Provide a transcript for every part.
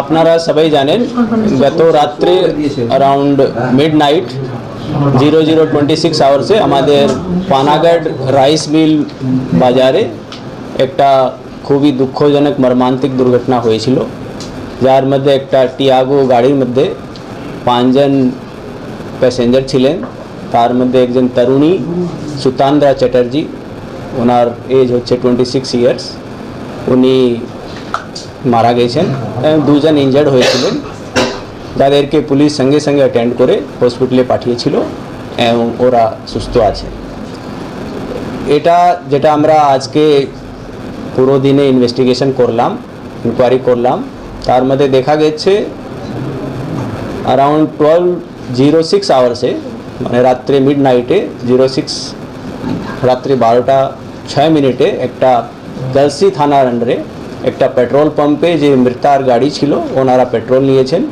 আপনারা সবাই জানেন, গত রাত্রে around midnight zero zero twenty six আওয়ার্সে আমাদের পানাগড় রাইস মিল বাজারে একটা খুবই দুঃখজনক, মর্মান্তিক দুর্ঘটনা হয়েছিল। যার মধ্যে একটা টিয়াগো গাড়ির মধ্যে পাঁচজন প্যাসেঞ্জার ছিলেন। তার মধ্যে একজন তরুণী, সুতান্দ্রা চ্যাটার্জি, ওনার এজ হচ্ছে টোয়েন্টি সিক্স ইয়ার্স উনি মারা গেছেন। এবং দুজন ইনজার্ড হয়েছিলেন। যাদেরকে পুলিশ সঙ্গে সঙ্গে অ্যাটেন্ড করে হসপিটালে পাঠিয়েছিল এবং ওরা সুস্থ আছে। এটা যেটা আমরা আজকে পুরো দিনে ইনভেস্টিগেশন করলাম ইনকোয়ারি করলাম, তার মধ্যে দেখা গেছে অ্যারাউন্ড টুয়েলভ জিরো সিক্স আওয়ার্সে মানে রাত্রে মিড নাইটে জিরো সিক্স রাত্রে বারোটা ছয় মিনিটে একটা গলসি থানার আন্ডারে একটা পেট্রোল পাম্পে যে মৃতার গাড়ি ছিল, ওনারা পেট্রোল নিয়েছেন।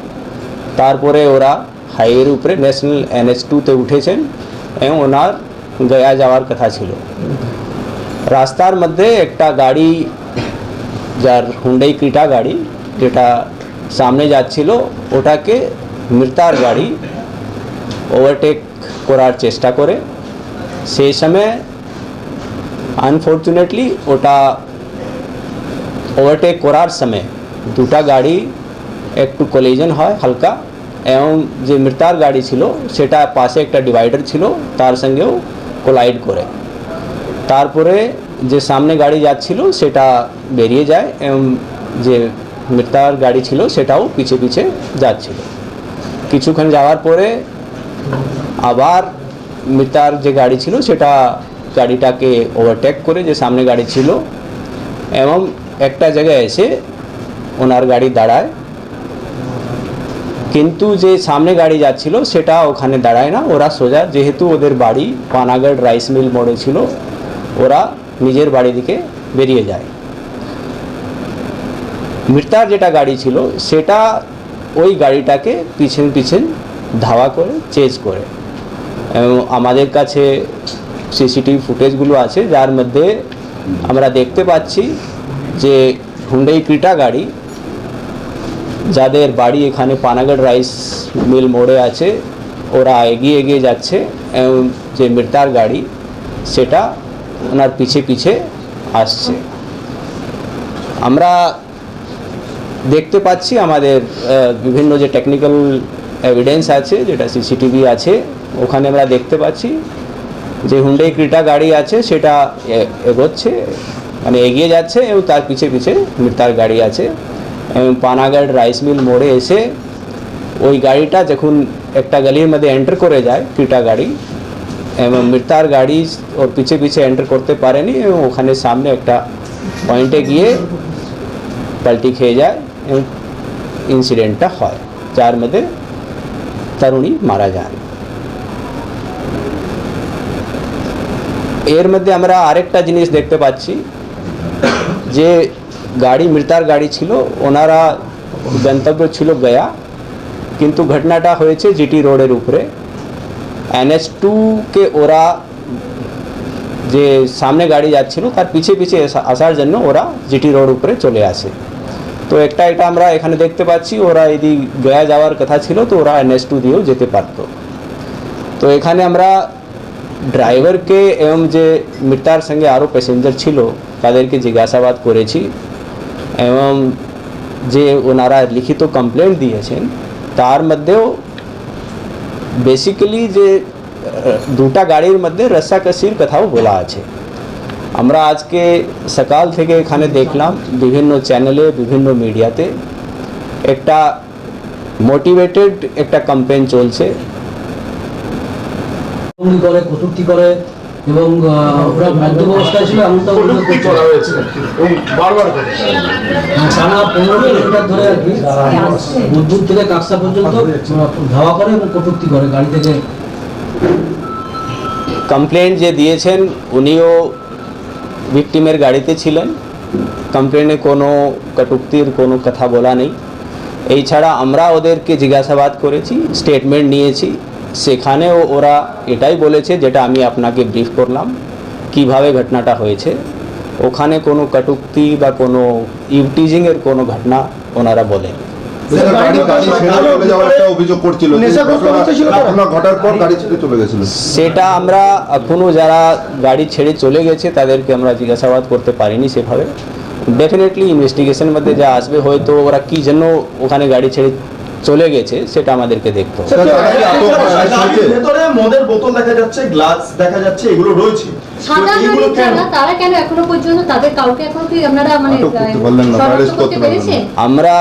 তারপরে ওরা হাইওয়ের উপরে ন্যাশনাল এনএচ টুতে উঠেছেন এবং ওনার গয়া যাওয়ার কথা ছিল। রাস্তার মধ্যে একটা গাড়ি, যার হুন্ডাই ক্রিটা গাড়ি, যেটা সামনে যাচ্ছিল, ওটাকে মৃতার গাড়ি ওভারটেক করার চেষ্টা করে। সেই সময় আনফর্চুনেটলি ওটা ওভারটেক করার সময় দুটা গাড়ি একটু কলিজন হয় হালকা, এবং যে মৃতার গাড়ি ছিল সেটা পাশে একটা ডিভাইডার ছিল, তার সঙ্গেও কোলাইড করে। তারপরে যে সামনে গাড়ি যাচ্ছিল সেটা বেরিয়ে যায়, এবং যে মৃতার গাড়ি ছিল সেটাও পিছে পিছে যাচ্ছিল। কিছুক্ষণ যাওয়ার পরে আবার মৃতার যে গাড়ি ছিল সেটা গাড়িটাকে ওভারটেক করে যে সামনে গাড়ি ছিল, এবং একটা জায়গায় এসে ওনার গাড়ি দাঁড়ায়। কিন্তু যে সামনে গাড়ি যাচ্ছিল, সেটা ওখানে দাঁড়ায় না। ওরা সোজা, যেহেতু ওদের বাড়ি পানাগড় রাইস মিল মোড়ে ছিল, ওরা নিজের বাড়ি দিকে বেরিয়ে যায়। মৃতার যেটা গাড়ি ছিল, সেটা ওই গাড়িটাকে পিছন পিছন ধাওয়া করে, চেজ করে। এবং আমাদের কাছে সিসিটিভি ফুটেজগুলো আছে, যার মধ্যে আমরা দেখতে পাচ্ছি যে হুন্ডাই ক্রিটা গাড়ি, যাদের বাড়ি এখানে পানাগড় রাইস মিল মোড়ে আছে, ওরা এগিয়ে এগিয়ে যাচ্ছে, এবং যে মৃতার গাড়ি, সেটা ওনার পিছে পিছে আসছে। আমরা দেখতে পাচ্ছি আমাদের বিভিন্ন যে টেকনিক্যাল এভিডেন্স আছে, যেটা সিসিটিভি আছে, ওখানে আমরা দেখতে পাচ্ছি যে হুন্ডাই ক্রিটা গাড়ি আছে, সেটা এগোচ্ছে মানে এগিয়ে যাচ্ছে এবং তার পিছে পিছে মৃতার গাড়ি আছে এবং পানাগড় রাইস মিল মোড়ে এসে ওই গাড়িটা যখন একটা গলির মধ্যে এন্টার করে যায় ক্রিটা গাড়ি, এবং মৃতার গাড়ি ওর পিছে পিছে এন্টার করতে পারেনি এবং ওখানে সামনে একটা পয়েন্টে গিয়ে পাল্টি খেয়ে যায় এবং ইনসিডেন্টটা হয়, যার মধ্যে তরুণী মারা যান। এর মধ্যে আমরা আরেকটা জিনিস দেখতে পাচ্ছি। যে গাড়ি মৃতার গাড়ি ছিল, ওনারা গন্তব্য ছিল গয়া। কিন্তু ঘটনাটা হয়েছে জিটি রোডের উপরে। এনএস টুকে ওরা যে সামনে গাড়ি যাচ্ছিল, তার পিছে পিছে আসা- আসার জন্য ওরা জিটি রোড উপরে চলে আসে। তো একটা এটা আমরা এখানে দেখতে পাচ্ছি, ওরা এদিক গয়া যাওয়ার কথা ছিল, তো ওরা এনএস টু দিয়েও যেতে পারতো। তো এখানে আমরা ড্রাইভারকে এবং যে মৃতার সঙ্গে আরও প্যাসেঞ্জার ছিল, তাদেরকে জিজ্ঞাসাবাদ করেছি এবং যে ওনারা লিখিত কমপ্লেন্ট দিয়েছেন, তার মধ্যেও বেসিক্যালি যে দুটা গাড়ির মধ্যে রসাকসির কথাও বলা আছে। আমরা আজকে সকাল থেকে এখানে দেখলাম বিভিন্ন চ্যানেলে বিভিন্ন মিডিয়াতে একটা মোটিভেটেড একটা ক্যাম্পেইন চলছে। হুমকি করে কটূক্তি করে এবং ওরা মদ্যপ অবস্থায় ছিল এমনটা অভিযোগ করছে। করা হয়েছে এবং বারবার করে। টানা পনেরো কিলোমিটার ধরে আর কি বুদ্ধুর থেকে কাকসা পর্যন্ত ধাওয়া করে এবং কটূক্তি করে গাড়ি থেকে। কমপ্লেন্ট যে দিয়েছেন উনিও ভিকটিমের গাড়িতে ছিলেন। কমপ্লেনে কোনো কটুক্তির কোনো কথা বলা নেই। এই ছাড়া আমরা ওদেরকে জিজ্ঞাসাবাদ করেছি স্টেটমেন্ট নিয়েছি। সেখানেও ওরা এটাই বলেছে যেটা আমি আপনাকে ব্রিফ করলাম কীভাবে ঘটনাটা হয়েছে। ওখানে কোনো কটুক্তি বা কোনো ইভটিজিংয়ের কোনো ঘটনা ওনারা বলেন। সেটা আমরা এখনও যারা গাড়ি ছেড়ে চলে গেছে তাদেরকে আমরা জিজ্ঞাসাবাদ করতে পারিনি সেভাবে। ডেফিনেটলি ইনভেস্টিগেশন মধ্যে যা আসবে হয়তো ওরা কী জন্য ওখানে গাড়ি ছেড়ে চলে গেছে সেটা আমাদেরকে দেখতে হবে। মদের বোতল দেখা যাচ্ছে গ্লাস দেখা যাচ্ছে এগুলো রয়েছে। মানে আমরা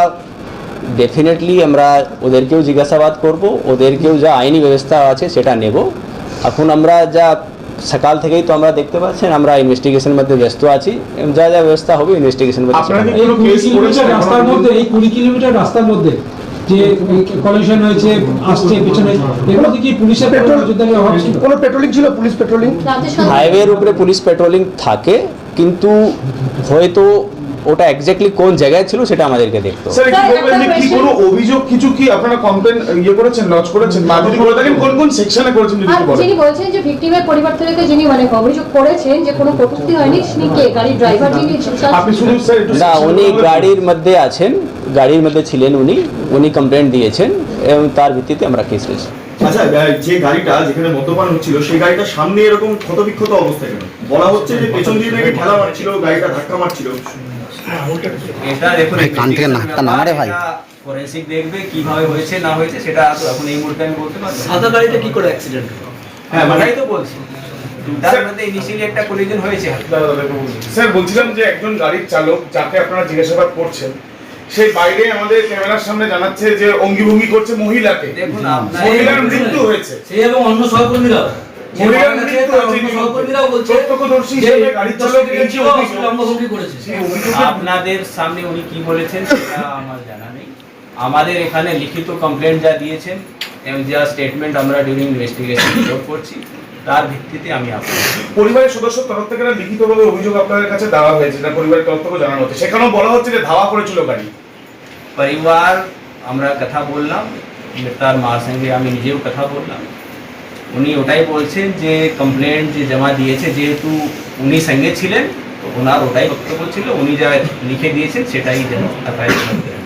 ডেফিনেটলি আমরা ওদেরকেও জিজ্ঞাসাবাদ করব ওদেরকেও যা আইনি ব্যবস্থা আছে সেটা নেব। এখন আমরা যা সকাল থেকেই তো আমরা দেখতে পাচ্ছেন আমরা ইনভেস্টিগেশন মধ্যে ব্যস্ত আছি। যা যা ব্যবস্থা হবে ইনভেস্টিগেশন মধ্যে সেটা আপনারা হবে। কি কোনো কেস করেছেন? রাস্তার মধ্যে এই কুড়ি কিলোমিটার রাস্তার মধ্যে? যে কলিশন হয়েছে আসছে পেছনে। এগুলো কি পুলিশের কোনো পেট্রোলিং ছিল? পুলিশ পেট্রোলিং হাইওয়ের উপরে পুলিশ পেট্রোলিং থাকে কিন্তু হয়তো ওটা এক্স্যাক্টলি কোন জায়গায় ছিল সেটা আমাদেরকে দেখতে স্যার কি বলবেন কি কোনো অভিযোগ কিছু কি আপনারা কমপ্লেন ইয়ে করেছেন লজ করেছেন? বা যদি করে থাকেন কোন কোন সেকশনে করেছেন যদি বলেন? যিনি বলছেন যে ভিকটিমের পরিবার থেকে যিনি মানে অভিযোগ করেছেন যে কোনো কটূক্তি হয়নি তিনি কে? গাড়ির ড্রাইভার যিনি আপনি শুধু স্যার না উনি গাড়ির মধ্যে আছেন। গাড়ির মধ্যে ছিলেন উনি উনি কমপ্লেন দিয়েছেন এবং তার ভিত্তিতে আমরা কেস হয়েছে আচ্ছা যে গাড়িটা যেখানে মদ্যপান হচ্ছিল সেই গাড়িটা সামনে এরকম ক্ষতবিক্ষত অবস্থা কেন বলা হচ্ছে যে পেছন দিয়ে নাকি ঠেলা মারছিল গাড়িটা ধাক্কা মারছিল এটা দেখুন কান থেকে নাকটা নামা রে ভাই। ফরেন্সিক দেখবে কীভাবে হয়েছে না হয়েছে সেটা এখন এই মুহূর্তে আমি বলতে না। সাদা গাড়িটা কি করে অ্যাক্সিডেন্ট হ্যাঁ ওটাই তো বলছি তার মধ্যে ইনিশিয়ালি একটা কোলিজন হয়েছে। স্যার বলছিলাম যে একজন গাড়ির চালক যাকে আপনারা জিজ্ঞাসাবাদ করছেন সেই বাইরে আমাদের ক্যামেরার সামনে জানাচ্ছে যে অঙ্গিভঙ্গি করছে মহিলাকে। দেখুন আপনার মহিলার মৃত্যু হয়েছে। সেই এবং অন্য সহকর্মীরা আপনাদের সামনে উনি কি বলেছেন সেটা আমার জানা নেই। আমাদের এখানে লিখিত কমপ্লেন যা দিয়েছেন এবং যা স্টেটমেন্ট আমরা ডিউরিং ইনভেস্টিগেশন রিপোর্ট করছি তার ভিত্তিতে আমি আপনাদের পরিবারের সদস্য তরফ থেকে লিখিতভাবে অভিযোগ আপনাদের কাছে দেওয়া হয়েছে না পরিবারের তরফ থেকে জানানো হচ্ছে। সেখানেও বলা হচ্ছে যে ধাওয়া করেছিল গাড়ি। পরিবার আমরা কথা বললাম তার মার সঙ্গে আমি নিজেও কথা বললাম। উনি ওটাই বলছেন যে কমপ্লেন যে জমা দিয়েছে, যেহেতু উনি সঙ্গে ছিলেন, তো ওনার ওটাই বক্তব্য ছিল, উনি যা লিখে দিয়েছেন, সেটাই যেন এফআইআর